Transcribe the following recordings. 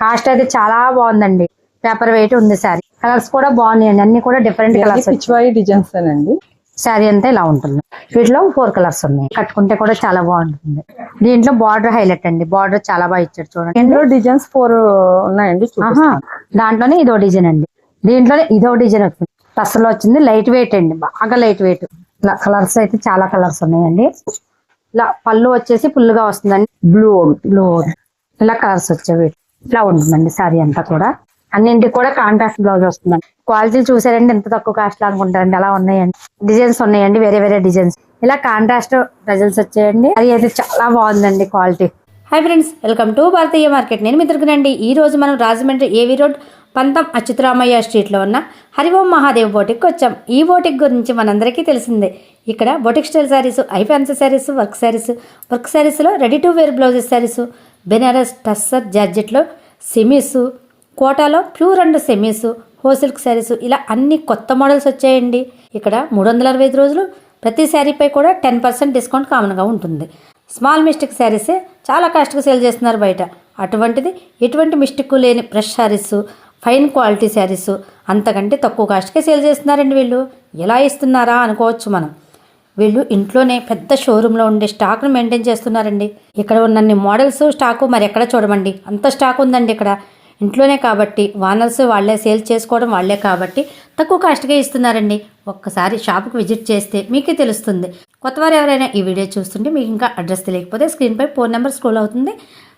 Cost అయితే చాలా బాగుందండి. పేపర్ వెయిట్ ఉంది సారీ. కలర్స్ కూడా బాగున్నాయండి. అన్ని కూడా డిఫరెంట్ కలర్స్ డిజైన్స్ అండి శారీ అంతా ఇలా ఉంటుంది. వీటిలో ఫోర్ కలర్స్ ఉన్నాయి. కట్టుకుంటే కూడా చాలా బాగుంటుంది. దీంట్లో బార్డర్ హైలైట్ అండి. బార్డర్ చాలా బాగా ఇచ్చాడు చూడండి. ఇందులో డిజైన్స్ ఫోర్ ఉన్నాయండి. దాంట్లోనే ఇదో డిజైన్ అండి. దీంట్లోనే ఇదో డిజైన్ వచ్చింది. టస్సలో వచ్చింది లైట్ వెయిట్ అండి. బాగా లైట్ వెయిట్. ఇలా కలర్స్ అయితే చాలా కలర్స్ ఉన్నాయండి. ఇలా పళ్ళు వచ్చేసి ఫుల్గా వస్తుందండి. బ్లూ బ్లూ ఇలా కలర్స్ వచ్చేవి ఇలా ఉంటుందండి సారీ అంతా కూడా. అన్నింటికి కూడా కాంట్రాస్ట్ బ్లౌజ్ వస్తుందండి. క్వాలిటీ చూసారండి ఎంత తక్కువ కాస్ట్ అనుకుంటారండి అలా ఉన్నాయండి. డిజైన్స్ ఉన్నాయండి వేరే వేరే డిజైన్స్ ఇలా కాంట్రాస్ట్ రిజల్ట్స్ వచ్చాయండి. అది అయితే చాలా బాగుందండి quality hi friends welcome to Bharatiya market నేను మిత్రుకునండి ఈ రోజు మనం రాజమండ్రి ఏవి రోడ్ పంతం అచ్యుతరామయ్య స్ట్రీట్లో ఉన్న హరిఓం మహాదేవ్ బోటిక్ వచ్చాం. ఈ బోటిక్ గురించి మనందరికీ తెలిసిందే. ఇక్కడ boutique style saris I fancy saris work saris work శారీస్లో ready to wear blouses saris Banaras tussar జార్జెట్లో semis కోటాలో ప్యూర్ అండ్ సెమీస్ హోసిల్క్ శారీస్ ఇలా అన్ని కొత్త మోడల్స్ వచ్చాయండి. ఇక్కడ మూడు వందల అరవై ఐదు రోజులు ప్రతి శారీపై కూడా టెన్ పర్సెంట్ డిస్కౌంట్ కామన్గా ఉంటుంది. స్మాల్ మిస్టేక్ శారీసే చాలా కాస్ట్గా సేల్ చేస్తున్నారు బయట. అటువంటిది ఎటువంటి మిస్టేక్ లేని fresh saris fine quality saris అంతకంటే తక్కువ కాస్ట్కే సేల్ చేస్తున్నారండి వీళ్ళు. ఎలా ఇస్తున్నారా అనుకోవచ్చు మనం. వీళ్ళు ఇంట్లోనే పెద్ద షోరూంలో ఉండే స్టాక్ను మెయింటైన్ చేస్తున్నారండి. ఇక్కడ ఉన్నన్ని మోడల్స్ స్టాకు మరి ఎక్కడ చూడమండి? అంత స్టాక్ ఉందండి ఇక్కడ. ఇంట్లోనే కాబట్టి వానర్స్ వాళ్ళే సేల్ చేసుకోవడం వాళ్ళే కాబట్టి తక్కువ కాస్ట్గా ఇస్తున్నారండి. ఒక్కసారి షాప్కి విజిట్ చేస్తే మీకే తెలుస్తుంది. కొత్తవారు ఎవరైనా ఈ వీడియో చూస్తుంటే మీకు ఇంకా అడ్రస్ తెలియకపోతే స్క్రీన్పై ఫోన్ నెంబర్ స్క్రోల్ అవుతుంది.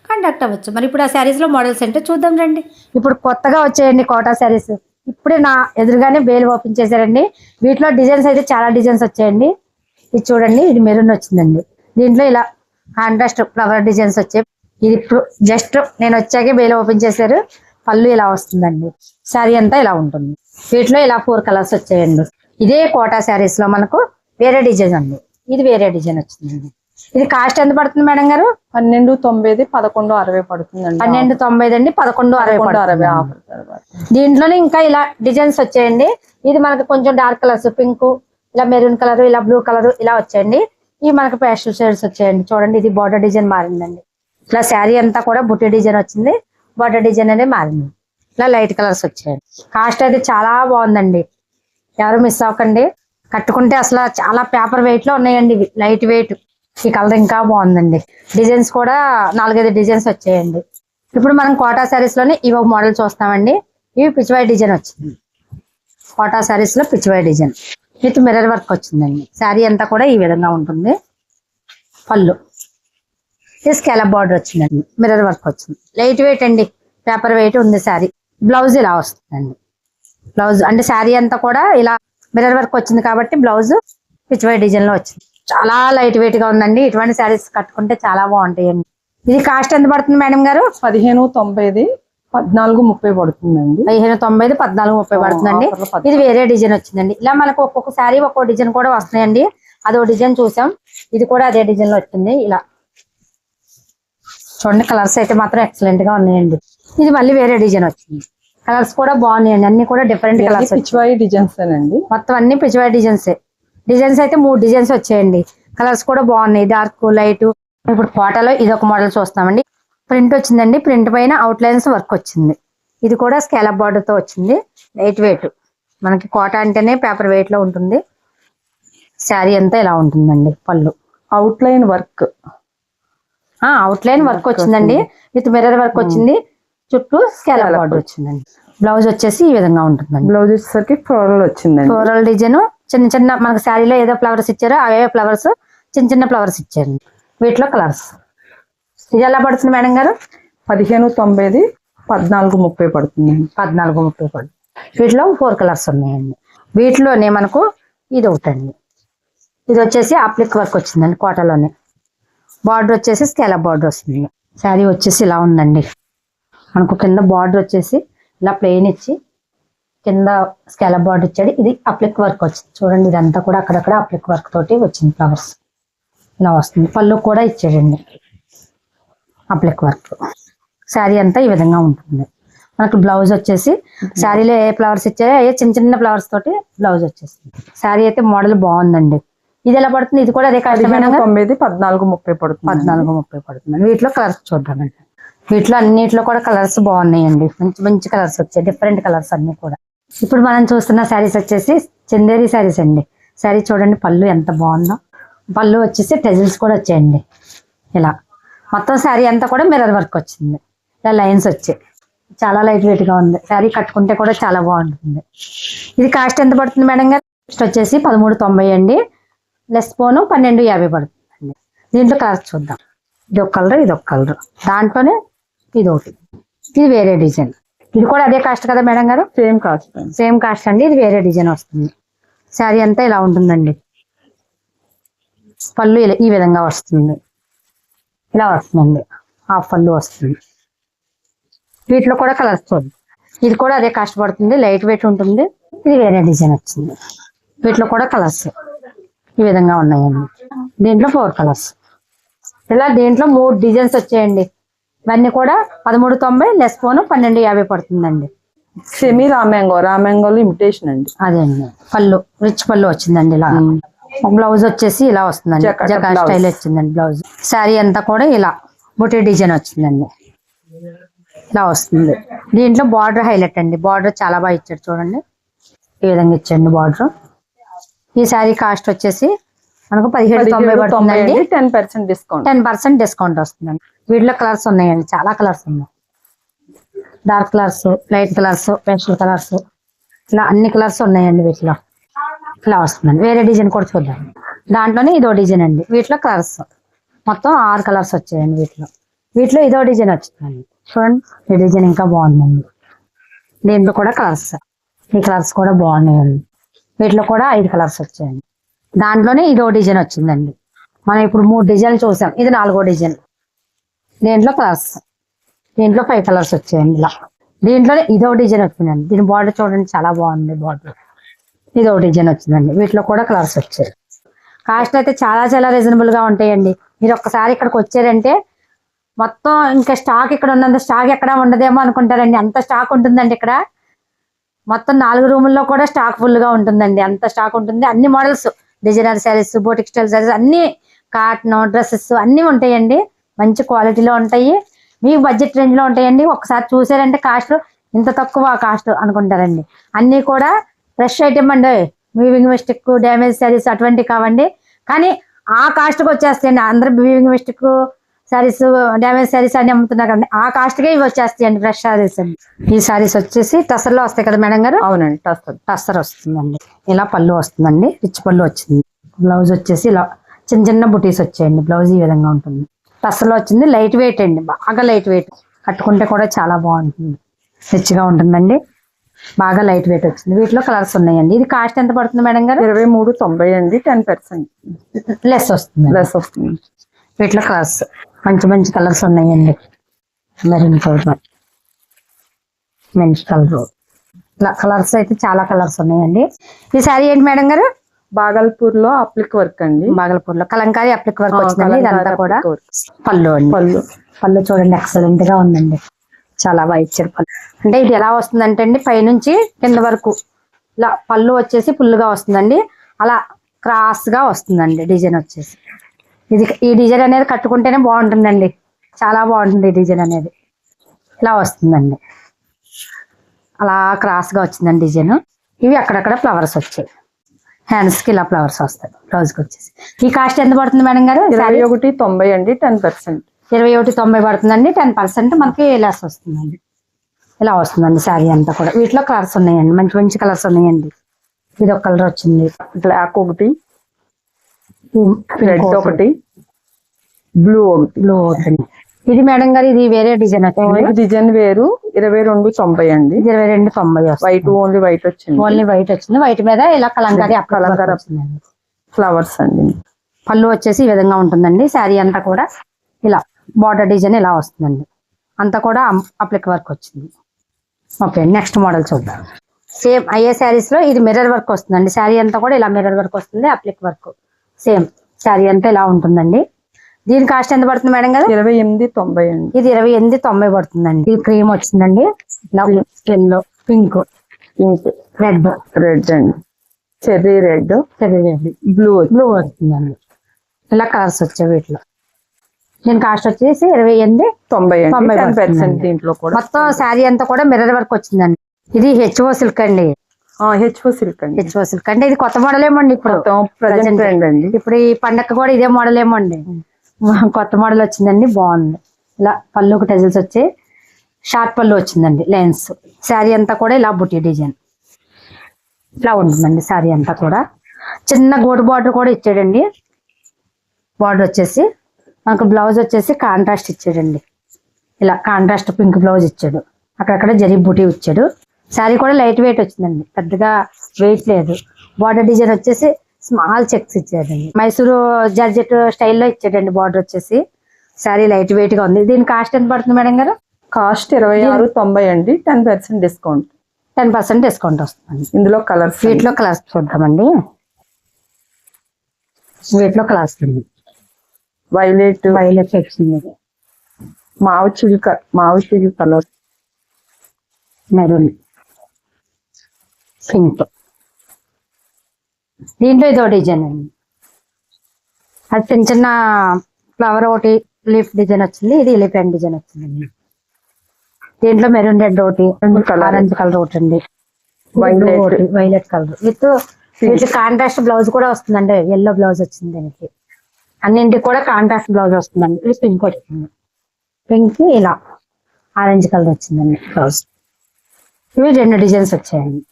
కాంటాక్ట్ అవ్వచ్చు. మరి ఇప్పుడు ఆ శారీస్లో మోడల్స్ ఏంటో చూద్దాం రండి. ఇప్పుడు కొత్తగా వచ్చాయండి కోటా శారీస్ ఇప్పుడే నా ఎదురుగానే బేల్ ఓపెన్ చేశారండి. వీటిలో డిజైన్స్ అయితే చాలా డిజైన్స్ వచ్చాయండి. ఇది చూడండి ఇది మెరూన్ వచ్చిందండి. దీంట్లో ఇలా కాంట్రాస్ట్ ఫ్లవర్ డిజైన్స్ వచ్చాయి ఇది జస్ట్ నేను వచ్చాకే బేల్ ఓపెన్ చేశారు. పళ్ళు ఇలా వస్తుందండి. శారీ అంతా ఇలా ఉంటుంది. వీటిలో ఇలా ఫోర్ కలర్స్ వచ్చాయండి. ఇదే కోటా శారీస్లో మనకు వేరే డిజైన్ ఉంది ఇది వేరే డిజైన్ వచ్చిందండి. ఇది కాస్ట్ ఎంత పడుతుంది మేడం గారు? పన్నెండు తొంభైది పదకొండు అరవై పడుతుందండి. పన్నెండు తొంభై అండి పదకొండు అరవై అరవై దీంట్లోనే ఇంకా ఇలా డిజైన్స్ వచ్చాయండి. ఇది మనకి కొంచెం డార్క్ కలర్స్ పింక్ ఇలా మెరూన్ కలర్ ఇలా బ్లూ కలర్ ఇలా వచ్చాయండి. ఇవి మనకి పేస్టల్ షేడ్స్ వచ్చాయండి. చూడండి ఇది బార్డర్ డిజైన్ మారిందండి. ఇలా శారీ అంతా కూడా బుట్టి డిజైన్ వచ్చింది. బార్డర్ డిజైన్ అనేది మారింది. ఇలా లైట్ కలర్స్ వచ్చాయండి కాస్ట్ అయితే చాలా బాగుందండి. ఎవరు మిస్ అవ్వకండి. కట్టుకుంటే అసలు చాలా పేపర్ వెయిట్లో ఉన్నాయండి ఇవి. లైట్ వెయిట్ ఈ కలర్ ఇంకా బాగుందండి. డిజైన్స్ కూడా నాలుగైదు డిజైన్స్ వచ్చాయండి. ఇప్పుడు మనం కోటా శారీస్లోనే ఇవి ఒక మోడల్ చూస్తామండి. ఇవి పిచ్చివాయి డిజైన్ వచ్చింది. కోటా శారీస్లో pichwai design with mirror work వచ్చిందండి. శారీ అంతా కూడా ఈ విధంగా ఉంటుంది. పళ్ళు. ఇది స్కాలప్ బార్డర్ వచ్చిందండి. మిర్రర్ వర్క్ వచ్చింది. లైట్ వెయిట్ అండి. పేపర్ వెయిట్ ఉంది శారీ బ్లౌజ్ ఇలా వస్తుందండి. బ్లౌజ్ అంటే శారీ అంతా కూడా ఇలా మిర్రర్ వర్క్ వచ్చింది కాబట్టి బ్లౌజ్ పిచ్చివాయి డిజైన్లో వచ్చింది. చాలా లైట్ వెయిట్గా ఉందండి. ఇటువంటి శారీస్ కట్టుకుంటే చాలా బాగుంటాయండి. ఇది కాస్ట్ ఎంత పడుతుంది మేడం గారు? పదిహేను తొంభైది. పద్నాలుగు ముప్పై పడుతుందండి. పదిహేను తొంభై పద్నాలుగు ముప్పై పడుతుందండి. ఇది వేరే డిజైన్ వచ్చిందండి. ఇలా మనకు ఒక్కొక్క శారీ ఒక్కొక్క డిజైన్ కూడా వస్తున్నాయండి. అదో డిజైన్ చూసాం. ఇది కూడా అదే డిజైన్లో వచ్చింది. ఇలా. చూడండి కలర్స్ అయితే మాత్రం ఎక్సలెంట్గా ఉన్నాయండి. ఇది మళ్ళీ వేరే డిజైన్ వచ్చింది. కలర్స్ కూడా బాగున్నాయండి. అన్ని కూడా డిఫరెంట్ కలర్స్ పిచ్చివాయి డిజైన్స్ అండి మొత్తం అన్ని పిచ్చివాయి డిజైన్స్. డిజైన్స్ అయితే మూడు డిజైన్స్ వచ్చాయండి. కలర్స్ కూడా బాగున్నాయి. Dark light. ఇప్పుడు కోటాలో ఇది ఒక మోడల్ చూస్తామండి ప్రింట్ వచ్చిందండి. ప్రింట్ పైన అవుట్ లైన్స్ వర్క్ వచ్చింది. ఇది కూడా స్కాలప్ బార్డర్తో వచ్చింది. లైట్ వెయిట్ మనకి కోట అంటేనే పేపర్ వెయిట్లో ఉంటుంది. శారీ అంతా ఇలా ఉంటుందండి. పళ్ళు. Outline work outline work వచ్చిందండి. విత్ మిర్రర్ వర్క్ వచ్చింది. చుట్టూ స్కాలప్ బార్డర్ వచ్చిందండి. బ్లౌజ్ వచ్చేసి ఈ విధంగా ఉంటుందండి. బ్లౌజ్ వచ్చేసరికి ఫ్లోరల్ వచ్చిందండి. ఫ్లోరల్ డిజైన్ చిన్న చిన్న మనకు శారీలో ఏదో ఫ్లవర్స్ ఇచ్చారో అవే ఫ్లవర్స్ చిన్న చిన్న ఫ్లవర్స్ ఇచ్చారు వీటిలో కలర్స్ ఇది ఎలా పడుతుంది మేడం గారు? పదిహేను తొంభైది పద్నాలుగు ముప్పై పడుతుందండి పద్నాలుగు ముప్పై పడు వీటిలో ఫోర్ కలర్స్ ఉన్నాయండి. వీటిలోనే మనకు ఇది ఒకటండి. ఇది వచ్చేసి అప్లిక్ వర్క్ వచ్చిందండి కోటలోనే. బార్డర్ వచ్చేసి స్కాలప్ బార్డర్ వస్తుంది. శారీ వచ్చేసి ఇలా ఉందండి. మనకు కింద బార్డర్ వచ్చేసి ఇలా ప్లెయిన్ ఇచ్చి కింద స్కాలప్ బార్డర్ ఇచ్చాడు. ఇది అప్లిక్ వర్క్ వచ్చింది. చూడండి ఇదంతా కూడా అక్కడక్కడ అప్లిక్ వర్క్ తోటి వచ్చింది ఫ్లవర్స్. ఇలా వస్తుంది. పళ్ళు కూడా ఇచ్చాడండి. అప్లిక్ వర్క్. శారీ అంతా ఈ విధంగా ఉంటుంది. మనకు బ్లౌజ్ వచ్చేసి శారీలో ఏ ఫ్లవర్స్ ఇచ్చాయో ఏ చిన్న చిన్న ఫ్లవర్స్ తోటి బ్లౌజ్ వచ్చేసింది శారీ అయితే మోడల్ బాగుందండి. ఇది ఎలా పడుతుంది? ఇది కూడా అదే? తొమ్మిది పద్నాలుగు ముప్పై పడుతుంది. పద్నాలుగు ముప్పై పడుతుంది. వీటిలో కలర్స్ చూద్దామండి. వీటిలో అన్నిట్లో కూడా కలర్స్ బాగున్నాయండి. మంచి మంచి కలర్స్ వచ్చాయి. డిఫరెంట్ కలర్స్ అన్ని కూడా. ఇప్పుడు మనం చూస్తున్న శారీస్ వచ్చేసి చందేరి శారీస్ అండి. శారీ చూడండి పళ్ళు ఎంత బాగుందో. పళ్ళు వచ్చేసి టెజిల్స్ కూడా వచ్చాయండి. ఇలా. మొత్తం శారీ అంతా కూడా మిర్రర్ వర్క్ వచ్చింది. ఇలా లైన్స్ వచ్చాయి. చాలా లైట్ వెయిట్గా ఉంది. శారీ కట్టుకుంటే కూడా చాలా బాగుంటుంది. ఇది కాస్ట్ ఎంత పడుతుంది మేడం గారు? కాస్ట్ వచ్చేసి పదమూడు తొంభై అండి. లెస్ పోను పన్నెండు యాభై పడుతుందండి. దీంట్లో కలర్స్ చూద్దాం. ఇది ఒక కలర్ ఇది ఒక కలర్. దాంట్లోనే ఇది ఒకటి. ఇది వేరే డిజైన్. ఇది కూడా అదే కాస్ట్ కదా మేడం గారు? సేమ్ కాస్ట్ సేమ్ కాస్ట్ అండి. ఇది వేరే డిజైన్ వస్తుంది. శారీ అంతా ఇలా ఉంటుందండి. పళ్ళు ఇలా- ఈ విధంగా వస్తుంది. ఇలా వస్తుందండి హాఫ్ పళ్ళు వస్తుంది. వీటిలో కూడా కలర్స్ చూడండి ఇది కూడా అదే కాస్ట్ పడుతుంది. లైట్ వెయిట్ ఉంటుంది. ఇది వేరే డిజైన్ వచ్చింది. వీటిలో కూడా కలర్స్ ఈ విధంగా ఉన్నాయండి. దీంట్లో ఫోర్ కలర్స్ ఇలా దీంట్లో మూడు డిజైన్స్ వచ్చాయండి. ఇవన్నీ కూడా పదమూడు తొంభై లెస్ పోను పన్నెండు యాభై పడుతుందండి. సెమీ రామ్యాంగో రామ్యాంగోలో ఇమిటేషన్ అండి. అదే అండి. పళ్ళు రిచ్ పళ్ళు వచ్చిందండి ఇలా. బ్లౌజ్ వచ్చేసి ఇలా వస్తుందండి. జకాట్ జకా blouse. స్టైల్ వచ్చిందండి బ్లౌజ్ శారీ అంతా కూడా ఇలా బుటీ డిజైన్ వచ్చిందండి. ఇలా వస్తుంది. దీంట్లో బార్డర్ హైలైట్ అండి. బార్డర్ చాలా బాగా ఇచ్చాడు చూడండి. ఈ విధంగా ఇచ్చండి బార్డర్ ఈ శారీ కాస్ట్ వచ్చేసి మనకు పదిహేడు తొంభై పడుతుందండి. Ten percent discount ten percent discount వస్తుందండి. వీటిలో కలర్స్ ఉన్నాయండి. చాలా కలర్స్ ఉన్నాయి. Dark colours light colours pencil colours ఇలా అన్ని కలర్స్ ఉన్నాయండి వీటిలో. ఇలా వస్తుందండి. వేరే డిజైన్ కూడా చూద్దాం. దాంట్లోనే ఇదో డిజైన్ అండి. వీటిలో కలర్స్. మొత్తం ఆరు కలర్స్ వచ్చాయండి వీటిలో. వీటిలో ఇదో డిజైన్ వచ్చిందండి. చూడండి ఈ డిజైన్ ఇంకా బాగుందండి. దీంట్లో కూడా కలర్స్. ఈ కలర్స్ కూడా బాగున్నాయండి. వీటిలో కూడా ఐదు కలర్స్ వచ్చాయండి. దాంట్లోనే ఇదో డిజైన్ వచ్చిందండి. మనం ఇప్పుడు మూడు డిజైన్లు చూసాం. ఇది నాలుగో డిజైన్. దీంట్లో కలర్స్. దీంట్లో ఫైవ్ కలర్స్ వచ్చాయండి ఇలా. దీంట్లోనే ఇదో డిజైన్ వచ్చిందండి. దీని బార్డర్ చూడండి చాలా బాగుంది బార్డర్ ఇది ఒక డిజైన్ వచ్చిందండి. వీటిలో కూడా కలర్స్ వచ్చాయి. కాస్ట్ అయితే చాలా చాలా రీజనబుల్గా ఉంటాయండి. మీరు ఒక్కసారి ఇక్కడికి వచ్చారంటే మొత్తం ఇంకా స్టాక్ ఇక్కడ ఉన్నంత స్టాక్ ఎక్కడ ఉండదేమో అనుకుంటారండి. అంత స్టాక్ ఉంటుందండి ఇక్కడ. మొత్తం నాలుగు రూముల్లో కూడా స్టాక్ ఫుల్గా ఉంటుందండి. అంత స్టాక్ ఉంటుంది. అన్ని models designer saris boutique style saris అన్ని కాటన్ డ్రెస్సెస్ అన్ని ఉంటాయండి. మంచి క్వాలిటీలో ఉంటాయి. మీకు బడ్జెట్ రేంజ్లో ఉంటాయండి. ఒకసారి చూసారంటే కాస్ట్ ఇంత తక్కువ కాస్ట్ అనుకుంటారండి. అన్ని కూడా ఫ్రెష్ ఐటమ్ అండి. వీవింగ్ మిస్టేక్ డ్యామేజ్ శారీస్ అటువంటివి కావండి. కానీ ఆ కాస్ట్కి వచ్చేస్తాయండి. అందరు weaving mistake saris damage saris అన్ని అమ్ముతున్నారు కదండి. ఆ కాస్ట్ కే ఇవి వచ్చేస్తాయండి ఫ్రెష్ శారీస్ అండి. ఈ శారీస్ వచ్చేసి టసర్లో వస్తాయి కదా మేడం గారు? అవునండి టస్టర్ టస్సర్ వస్తుందండి. ఇలా పళ్ళు వస్తుందండి. రిచ్ పళ్ళు వచ్చింది. బ్లౌజ్ వచ్చేసి ఇలా చిన్న చిన్న బుటీస్ వచ్చాయండి. బ్లౌజ్ ఈ విధంగా ఉంటుంది. టస్సర్లో వచ్చింది లైట్ వెయిట్ అండి. బాగా లైట్ వెయిట్. కట్టుకుంటే కూడా చాలా బాగుంటుంది. రిచ్గా ఉంటుందండి. బాగా లైట్ వెయిట్ వచ్చింది. వీటిలో కలర్స్ ఉన్నాయండి. ఇది కాస్ట్ ఎంత పడుతుంది మేడం గారు? ఇరవై మూడు తొంభై అండి టెన్ పర్సెంట్. లెస్ వస్తుంది. లెస్ వస్తుంది. వీటిలో కలర్స్ మంచి మంచి కలర్స్ ఉన్నాయండి. మెరూన్ కలర్ మంచి కలర్ ఇలా కలర్స్ అయితే చాలా కలర్స్ ఉన్నాయండి. ఈ శారీ ఏంటి మేడం గారు? బాగల్పూర్లో అప్లిక్ వర్క్ అండి. బాగలపూర్లో కలంకారీ అప్లిక్ వర్క్ వచ్చిందండి. ఇదంతా కూడా. పళ్ళు అండి. పళ్ళు. పళ్ళు చూడండి ఎక్సలెంట్గా ఉందండి. చాలా ఇచ్చారు పళ్ళు అంటే ఇది ఎలా వస్తుందంటే అండి పైనుంచి కింద వరకు ఇలా పళ్ళు వచ్చేసి ఫుల్గా వస్తుందండి. అలా క్రాస్గా వస్తుందండి డిజైన్ వచ్చేసి. ఇది ఈ డిజైన్ అనేది కట్టుకుంటేనే బాగుంటుందండి. చాలా బాగుంటుంది ఈ డిజైన్ అనేది. ఇలా వస్తుందండి. అలా క్రాస్గా వచ్చిందండి డిజైన్. ఇవి అక్కడక్కడ ఫ్లవర్స్ వచ్చాయి. హ్యాండ్స్కి ఇలా ఫ్లవర్స్ వస్తాయి. బ్లౌజ్కి వచ్చేసి ఈ కాస్ట్ ఎంత పడుతుంది మేడం గారు? ఒకటి తొంభై అండి టెన్ పర్సెంట్. ఇరవై ఒకటి తొంభై పడుతుందండి టెన్ పర్సెంట్ మనకి లెస్ వస్తుందండి. ఇలా వస్తుందండి శారీ అంతా కూడా. వీటిలో కలర్స్ ఉన్నాయండి మంచి మంచి కలర్స్ ఉన్నాయండి. ఇది ఒక కలర్ వచ్చింది. బ్లాక్ ఒకటి రెడ్ ఒకటి. బ్లూ ఒకటి. బ్లూ ఒకటి ఇది మేడం గారు ఇది వేరే డిజైన్ వచ్చింది. ఇది డిజైన్ వేరు. ఇరవై రెండు తొంభై అండి. ఇరవై రెండు తొంభై వైట్ ఓన్లీ వైట్ వచ్చింది. ఓన్లీ వైట్ వచ్చింది. వైట్ మీద ఇలా కలంకారీ అక్కడ కలంకారీ ఫ్లవర్స్ అండి. పళ్ళు వచ్చేసి ఈ విధంగా ఉంటుందండి. శారీ అంతా కూడా ఇలా. బార్డర్ డిజైన్ ఇలా వస్తుందండి. అంతా కూడా అప్లిక్ వర్క్ వచ్చింది. ఓకే నెక్స్ట్ మోడల్ చూద్దాం. సేమ్ అయ్యే శారీస్లో ఇది మిర్రర్ వర్క్ వస్తుందండి. శారీ అంతా కూడా ఇలా మిర్రర్ వర్క్ వస్తుంది అప్లిక్ వర్క్. సేమ్ శారీ అంతా ఇలా ఉంటుందండి. దీని కాస్ట్ ఎంత పడుతుంది మేడం గారు? ఇరవై ఎనిమిది తొంభై అండి. ఇది ఇరవై ఎనిమిది తొంభై పడుతుందండి. ఇది క్రీమ్ వచ్చిందండి. Yellow pink pink red. Red అండి. Cherry red. Red. Blue blue వస్తుందండి. ఇలా కలర్స్ వచ్చాయి వీటిలో. దీని కాస్ట్ వచ్చేసి ఇరవై ఎనిమిది తొంభై తొంభై పర్సెంట్. దీంట్లో కూడా. మొత్తం శారీ అంతా కూడా మిర్రర్ వర్క్ వచ్చిందండి. ఇది హెచ్ఓ సిల్క్ అండి. హెచ్ఓ సిల్క్ అండి. హెచ్ఓ సిల్క్ అంటే ఇది కొత్త మోడల్ ఏమో అండి ఇప్పుడు. ప్రజెంట్ అండి. ఇప్పుడు ఈ పండగ కూడా ఇదే మోడల్ ఏమో అండి. కొత్త మోడల్ వచ్చిందండి బాగుంది. ఇలా పళ్ళుకి టెజల్స్ వచ్చి షార్ట్ పళ్ళు వచ్చిందండి లైన్స్ శారీ అంతా కూడా ఇలా బుట్టి డిజైన్. ఇలా ఉంటుందండి శారీ అంతా కూడా. చిన్న గోటు బార్డర్ కూడా ఇచ్చాడండి. బార్డర్ వచ్చేసి మనకు బ్లౌజ్ వచ్చేసి కాంట్రాస్ట్ ఇచ్చాడండి. ఇలా కాంట్రాస్ట్ పింక్ బ్లౌజ్ ఇచ్చాడు. అక్కడక్కడ జరీ బూటీ ఇచ్చాడు. శారీ కూడా లైట్ వెయిట్ వచ్చిందండి. పెద్దగా వెయిట్ లేదు. బార్డర్ డిజైన్ వచ్చేసి స్మాల్ చెక్స్ ఇచ్చాడండి. మైసూరు జార్జెట్ స్టైల్లో ఇచ్చాడండి బార్డర్ వచ్చేసి. శారీ లైట్ వెయిట్గా ఉంది. దీని కాస్ట్ ఎంత పడుతుంది మేడం గారు? కాస్ట్ ఇరవై ఆరు తొంభై అండి. Ten percent discount. Ten percent discount వస్తుంది ఇందులో కలర్స్ వీటిలో కలర్స్ చూద్దామండి. వీటిలో కలర్స్ వైలెట్ వైలెట్ వచ్చింది. మావి చిలుక మావి చిలుక కలర్. మెరూన్. పింక్. దీంట్లో ఇదో డిజైన్ అండి. అది చిన్న చిన్న ఫ్లవర్ ఒకటి లీఫ్ డిజైన్ వచ్చింది ఇది ఎలిఫెంట్ డిజైన్ వచ్చిందండి. దీంట్లో మెరూన్ రెడ్ ఒకటి. ఆరెంజ్ కలర్ ఒకటి అండి. Violet colour. విత్ వీటి కాంట్రాస్ట్ బ్లౌజ్ కూడా వస్తుందండి. ఎల్లో బ్లౌజ్ వచ్చింది దీనికి. అన్నింటికి కూడా కాంట్రాస్ట్ బ్లౌజ్ వస్తుందండి. ఇది పింక్ వచ్చింది పింక్ ఇలా ఆరెంజ్ కలర్ వచ్చిందండి. బ్లౌజ్ ఇవి రెండు డిజైన్స్ వచ్చాయండి.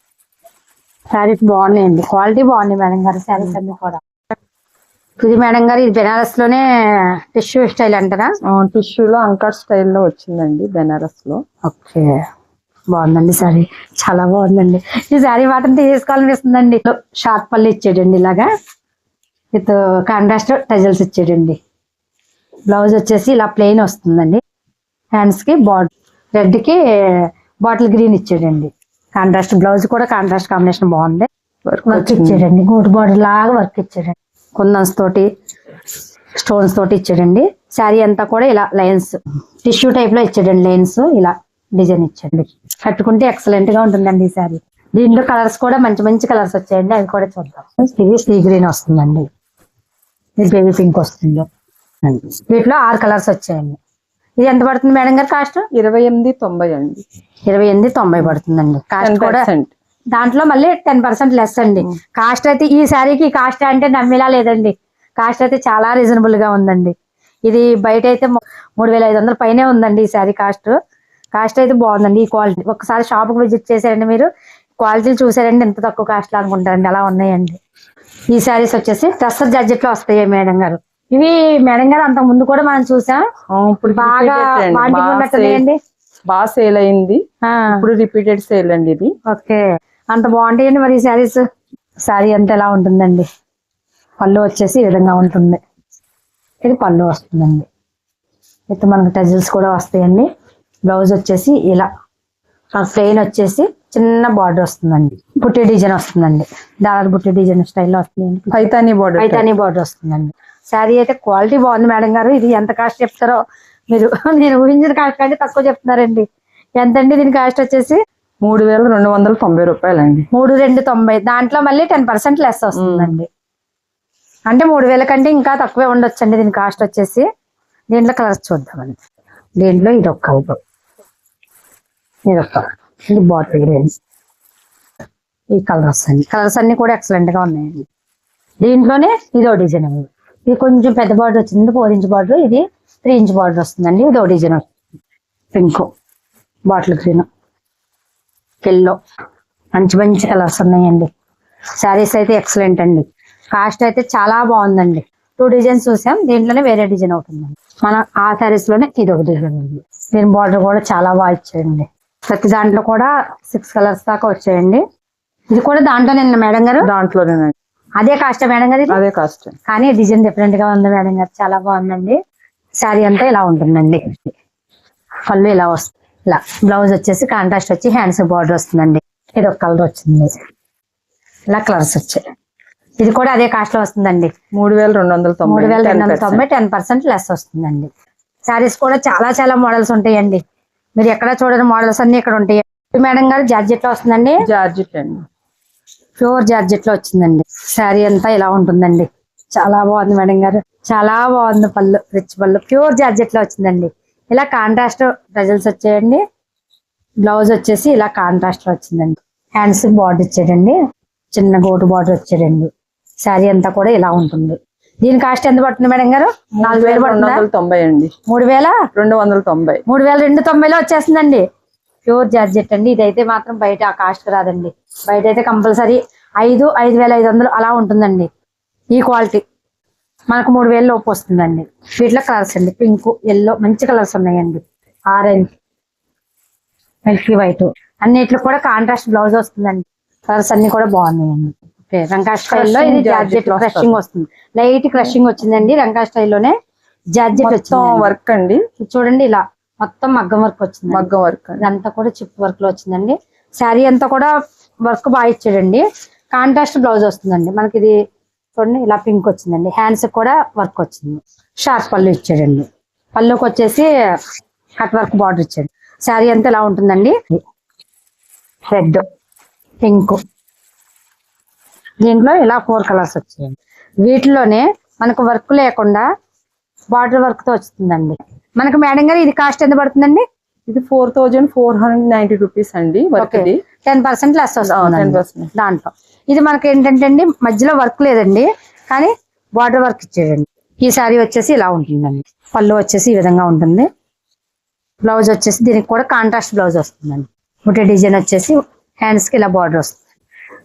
శారీస్ బాగున్నాయండి. క్వాలిటీ బాగుంది మేడం గారు. శారీస్ అన్ని కూడా. ఇది మేడం గారు ఇది బెనారస్లోనే టిష్యూ స్టైల్ అంటారా? టిష్యూలో అంకర్ స్టైల్లో వచ్చిందండి బెనారస్లో. ఓకే. బాగుందండి సారీ. చాలా బాగుందండి. ఈ సారీ మాత్రం తీసుకోవాలనిపిస్తుందండి షార్ట్ పళ్ళు ఇచ్చాడండి ఇలాగా. విత్ కాంట్రాస్ట్ టజల్స్ ఇచ్చాడండి బ్లౌజ్ వచ్చేసి ఇలా ప్లెయిన్ వస్తుందండి. హ్యాండ్స్కి బాడ్ రెడ్కి బాటిల్ గ్రీన్ ఇచ్చాడండి కాంట్రాస్ట్ బ్లౌజ్ కూడా కాంట్రాస్ట్ కాంబినేషన్ బాగుంది. వర్క్ ఇచ్చాడండి గోటు బార్డర్ లాగా వర్క్ ఇచ్చాడండి కుందన్స్ తోటి స్టోన్స్ తోటి ఇచ్చాడండి శారీ అంతా కూడా ఇలా లైన్స్ టిష్యూ టైప్లో ఇచ్చాడండి లైన్స్ ఇలా డిజైన్ ఇచ్చాడు కట్టుకుంటే ఎక్సలెంట్గా ఉంటుందండి ఈ శారీ దీంట్లో కలర్స్ కూడా మంచి మంచి కలర్స్ వచ్చాయండి. అవి కూడా చూద్దాం. ఇది సీ గ్రీన్ వస్తుందండి. బేబీ పింక్ వస్తుంది. వీటిలో ఆరు కలర్స్ వచ్చాయండి. ఇది ఎంత పడుతుంది మేడం గారు కాస్ట్? ఇరవై ఎనిమిది తొంభై అండి. ఇరవై ఎనిమిది తొంభై పడుతుందండి. కాస్ట్ కూడా దాంట్లో మళ్ళీ టెన్ పర్సెంట్ లెస్ అండి. కాస్ట్ అయితే ఈ శారీకి కాస్ట్ అంటే నమ్మిలా లేదండి. కాస్ట్ అయితే చాలా రీజనబుల్గా ఉందండి. ఇది బయట అయితే మూడు వేల ఐదు వందల పైనే ఉందండి ఈ శారీ కాస్ట్. కాస్ట్ అయితే బాగుందండి. ఈ క్వాలిటీ ఒకసారి షాప్కి విజిట్ చేశారండి మీరు. క్వాలిటీలు చూసారండి ఎంత తక్కువ కాస్ట్ అనుకుంటారండి. అలా ఉన్నాయండి. ఈ శారీస్ వచ్చేసి టస్సర్ జార్జెట్లో వస్తాయి మేడం గారు. ఇవి మేడం గారు అంత ముందు కూడా మనం చూసాం. ఇప్పుడు బాగా బాగా సేల్ అయింది. ఇప్పుడు రిపీటెడ్ సేల్ అండి ఇది. ఓకే. అంత బాగుంటాయండి మరి ఈ శారీస్. శారీ అంతా ఎలా ఉంటుందండి? పళ్ళు వచ్చేసి ఈ విధంగా ఉంటుంది. ఇది పళ్ళు వస్తుందండి. అయితే మనకు టజిల్స్ కూడా వస్తాయండి. బ్లౌజ్ వచ్చేసి ఇలా. ప్లెయిన్ వచ్చేసి చిన్న బార్డర్ వస్తుందండి. బుట్టి డిజైన్ వస్తుందండి. దాదాపు బుట్టి డిజైన్ స్టైల్లో వస్తుందండి పైతానీ బోర్డర్ పైతానీ బార్డర్ వస్తుందండి. శారీ అయితే క్వాలిటీ బాగుంది మేడం గారు. ఇది ఎంత కాస్ట్ చెప్తారో మీరు నేను ఊహించిన కాస్ట్ కంటే తక్కువ చెప్తున్నారండి. ఎంతండి దీని కాస్ట్ వచ్చేసి? మూడు వేల రెండు వందల తొంభై రూపాయలండి. మూడు రెండు తొంభై. దాంట్లో మళ్ళీ టెన్ పర్సెంట్ లెస్ వస్తుందండి. అంటే మూడు వేల కంటే ఇంకా తక్కువే ఉండొచ్చండి దీని కాస్ట్ వచ్చేసి. దీంట్లో కలర్స్ చూద్దామండి. దీంట్లో ఇది. ఒక కలర్ ఇది. ఒక బాటిల్ గ్రీన్ ఈ కలర్స్ అన్ని. కలర్స్ అన్ని కూడా ఎక్సలెంట్గా ఉన్నాయండి. దీంట్లోనే ఇదో డిజైన్ ఉంది ఇది కొంచెం పెద్ద బార్డర్ వచ్చింది ఫోర్ ఇంచ్ బార్డర్ ఇది త్రీ ఇంచ్ బార్డర్ వస్తుందండి. ఇదో డిజైన్ వస్తుంది. పింక్ బాటిల్ గ్రీన్ ఎల్లో మంచి మంచి కలర్స్ ఉన్నాయండి. శారీస్ అయితే ఎక్సలెంట్ అండి. కాస్ట్ అయితే చాలా బాగుందండి. టూ డిజైన్స్ చూసాం. దీంట్లోనే వేరే డిజైన్ అవుతుందండి మన ఆ శారీస్లోనే ఇది ఒక డిజైన్ ఉంది దీని బార్డర్ కూడా చాలా బాగా ఇచ్చాయండి. ప్రతి దాంట్లో కూడా సిక్స్ కలర్స్ దాకా వచ్చాయండి. ఇది కూడా దాంట్లోనే మేడం గారు? దాంట్లోనేనండి. అదే కాస్ట్ మేడం గారు అదే కాస్ట్. కానీ డిజైన్ డిఫరెంట్గా ఉంది మేడం గారు. చాలా బాగుందండి. శారీ అంతా ఇలా ఉంటుందండి. పళ్ళు ఇలా వస్తుంది ఇలా బ్లౌజ్ వచ్చేసి కాంట్రాస్ట్ వచ్చి హ్యాండ్స్ బార్డర్ వస్తుందండి. ఇది ఒక కలర్ వచ్చింది. ఇలా కలర్స్ వచ్చాయి. ఇది కూడా అదే కాస్ట్లో వస్తుందండి. మూడు వేల రెండు వందల తొంభై మూడు వేల రెండు వందల 10%. తొంభై టెన్ పర్సెంట్ లెస్ వస్తుందండి. శారీస్ కూడా చాలా చాలా మోడల్స్ ఉంటాయండి. మీరు ఎక్కడ చూడని మోడల్స్ అన్ని ఇక్కడ ఉంటాయి. మేడం గారు జార్జెట్లో వస్తుందండి? జార్జెట్ అండి. ప్యూర్ జార్జెట్లో వచ్చిందండి. శారీ అంతా ఇలా ఉంటుందండి. చాలా బాగుంది మేడం గారు. చాలా బాగుంది పళ్ళు రిచ్ పళ్ళు. ప్యూర్ జార్జెట్లో వచ్చిందండి. ఇలా కాంట్రాస్ట్ రిజల్ట్స్ వచ్చాయండి. బ్లౌజ్ వచ్చేసి ఇలా కాంట్రాస్ట్లో వచ్చిందండి. హ్యాండ్స్ బార్డర్ ఇచ్చాడండి చిన్న గోటు బార్డర్ వచ్చాడండి శారీ అంతా కూడా ఇలా ఉంటుంది. దీని కాస్ట్ ఎంత పడుతుంది మేడం గారు? నాలుగు వేలు పడుతుందా? వందల తొంభై అండి. మూడు వేల? రెండు వందల తొంభై. మూడు వేల రెండు తొంభైలో వచ్చేస్తుందండి. ప్యూర్ జార్జెట్ అండి. ఇదైతే మాత్రం బయట ఆ కాస్ట్ రాదండి. బయట అయితే కంపల్సరీ ఐదు ఐదు వేల ఐదు వందలు అలా ఉంటుందండి. ఈ క్వాలిటీ. మనకు మూడు వేల లోపు వస్తుందండి. వీటిలో కలర్స్ అండి. పింక్ ఎల్లో మంచి కలర్స్ ఉన్నాయండి. Orange milky white. అన్నిట్లో కూడా కాంట్రాస్ట్ బ్లౌజ్ వస్తుందండి. కలర్స్ అన్ని కూడా బాగున్నాయండి. ఓకే రంగా స్టైల్లో ఇది జార్జెట్ క్రషింగ్ వస్తుంది. లైట్ క్రషింగ్ వచ్చిందండి. రంగా స్టైల్లోనే జార్జెట్ వచ్చింది వర్క్ అండి. చూడండి ఇలా. మొత్తం మగ్గం వర్క్ వచ్చింది మగ్గం వర్క్ ఇదంతా కూడా చిప్ వర్క్లో వచ్చిందండి. శారీ అంతా కూడా వర్క్ బాగా ఇచ్చాడండి. కాంట్రాస్ట్ బ్లౌజ్ వస్తుందండి. మనకి ఇది చూడండి ఇలా పింక్ వచ్చిందండి. హ్యాండ్స్ కూడా వర్క్ వచ్చింది. షార్ప్ పళ్ళు ఇచ్చాడండి. పళ్ళుకి వచ్చేసి కట్ వర్క్ బార్డర్ ఇచ్చాడు. శారీ అంతా ఇలా ఉంటుందండి? రెడ్ పింక్ దీంట్లో ఇలా ఫోర్ కలర్స్ వచ్చాయండి. వీటిలోనే మనకు వర్క్ లేకుండా బార్డర్ వర్క్తో వస్తుందండి మనకు మేడం గారు ఇది కాస్ట్ ఎంత పడుతుందండి? ఇది four thousand four hundred ninety rupees అండి వర్క్ ఇది టెన్ పర్సెంట్ లెస్ వస్తుంది 10%. దాంట్లో. ఇది మనకి ఏంటంటే అండి మధ్యలో వర్క్ లేదండి కానీ బార్డర్ వర్క్ ఇచ్చేయండి. ఈ సారీ వచ్చేసి ఇలా ఉంటుందండి. పళ్ళు వచ్చేసి ఈ విధంగా ఉంటుంది. బ్లౌజ్ వచ్చేసి దీనికి కూడా కాంట్రాస్ట్ బ్లౌజ్ వస్తుందండి. బుట్టే డిజైన్ వచ్చేసి హ్యాండ్స్కి ఇలా బార్డర్ వస్తుంది.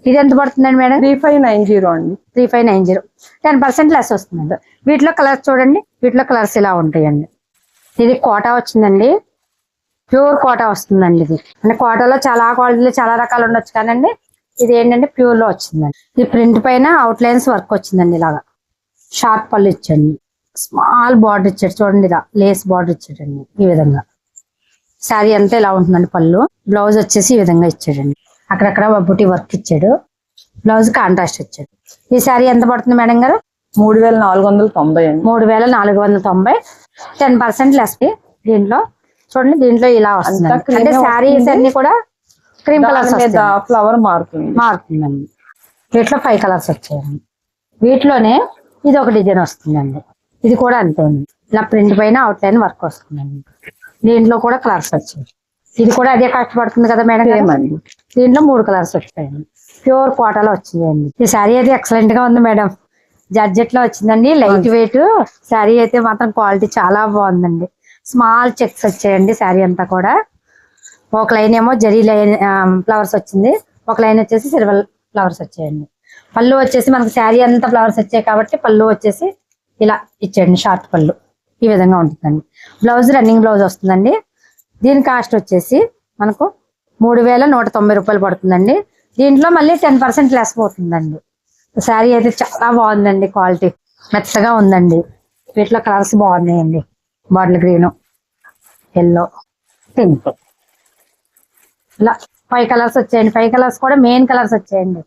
ఇది ఎంత పడుతుందండి madam? Three five nine zero అండి. Three five nine zero ten percent less వస్తుందండి. వీటిలో కలర్స్ చూడండి వీటిలో కలర్స్ ఇలా ఉంటాయండి. ఇది కోటా వచ్చిందండి. ప్యూర్ కోటా వస్తుందండి ఇది. అంటే కోటాలో చాలా క్వాలిటీలు చాలా రకాలు ఉండొచ్చు కానండి. ఇది ఏంటంటే ప్యూర్లో వచ్చిందండి. ఇది ప్రింట్ పైన అవుట్ లైన్స్ వర్క్ వచ్చిందండి ఇలాగా. షార్ప్ పళ్ళు ఇచ్చండి. స్మాల్ బార్డర్ ఇచ్చాడు. చూడండి ఇలా లేస్ బార్డర్ ఇచ్చాడండి ఈ విధంగా. శారీ అంతా ఇలా ఉంటుందండి పళ్ళు. బ్లౌజ్ వచ్చేసి ఈ విధంగా ఇచ్చాడండి. అక్కడక్కడ బుట్టి వర్క్ ఇచ్చాడు. బ్లౌజ్ కాంట్రాస్ట్ ఇచ్చాడు. ఈ శారీ ఎంత పడుతుంది మేడం గారు? మూడు వేల నాలుగు వందల తొంభై అండి. మూడు వేల నాలుగు వందల తొంభై. టెన్ పర్సెంట్ లెస్ దీంట్లో. చూడండి దీంట్లో ఇలా వస్తుంది. అంటే శారీస్. అన్ని కూడా క్రీమ్ కలర్స్ ఫ్లవర్ మారుతుంది మారుతుందండి వీటిలో ఫైవ్ కలర్స్ వచ్చాయండి. వీటిలోనే ఇది ఒక డిజైన్ వస్తుందండి. ఇది కూడా అంతే ఉంది. ఇలా ప్రింట్ పైన అవుట్ లైన్ వర్క్ వస్తుందండి. దీంట్లో కూడా కలర్స్ వచ్చాయి. ఇది కూడా అదే కష్టపడుతుంది కదా మేడం అండి. దీంట్లో మూడు కలర్స్ వచ్చాయండి. ప్యూర్ కోటాలో వచ్చిందండి ఈ శారీ అయితే ఎక్సలెంట్గా ఉంది మేడం. జార్జెట్లో వచ్చిందండి. Light weight. శారీ అయితే మాత్రం క్వాలిటీ చాలా బాగుందండి. స్మాల్ చెక్స్ వచ్చాయండి శారీ అంతా కూడా. ఒక లైన్ ఏమో జరీ లైన్ ఫ్లవర్స్ వచ్చింది. ఒక లైన్ వచ్చేసి సిల్వర్ ఫ్లవర్స్ వచ్చాయండి. పళ్ళు వచ్చేసి మనకు శారీ అంతా ఫ్లవర్స్ వచ్చాయి కాబట్టి పళ్ళు వచ్చేసి ఇలా ఇచ్చేయండి షార్ట్ పళ్ళు. ఈ విధంగా ఉంటుందండి. బ్లౌజ్ రన్నింగ్ బ్లౌజ్ వస్తుందండి. దీని కాస్ట్ వచ్చేసి మనకు మూడు వేల నూట తొంభై రూపాయలు పడుతుందండి. దీంట్లో మళ్ళీ టెన్ పర్సెంట్ లెస్ పోతుందండి. శారీ అయితే చాలా బాగుందండి క్వాలిటీ. మెత్తగా ఉందండి. వీటిలో కలర్స్ బాగున్నాయండి. Bottle green yellow pink. ఇలా ఫైవ్ కలర్స్ వచ్చాయండి. ఫైవ్ కలర్స్ కూడా మెయిన్ కలర్స్ వచ్చాయండి.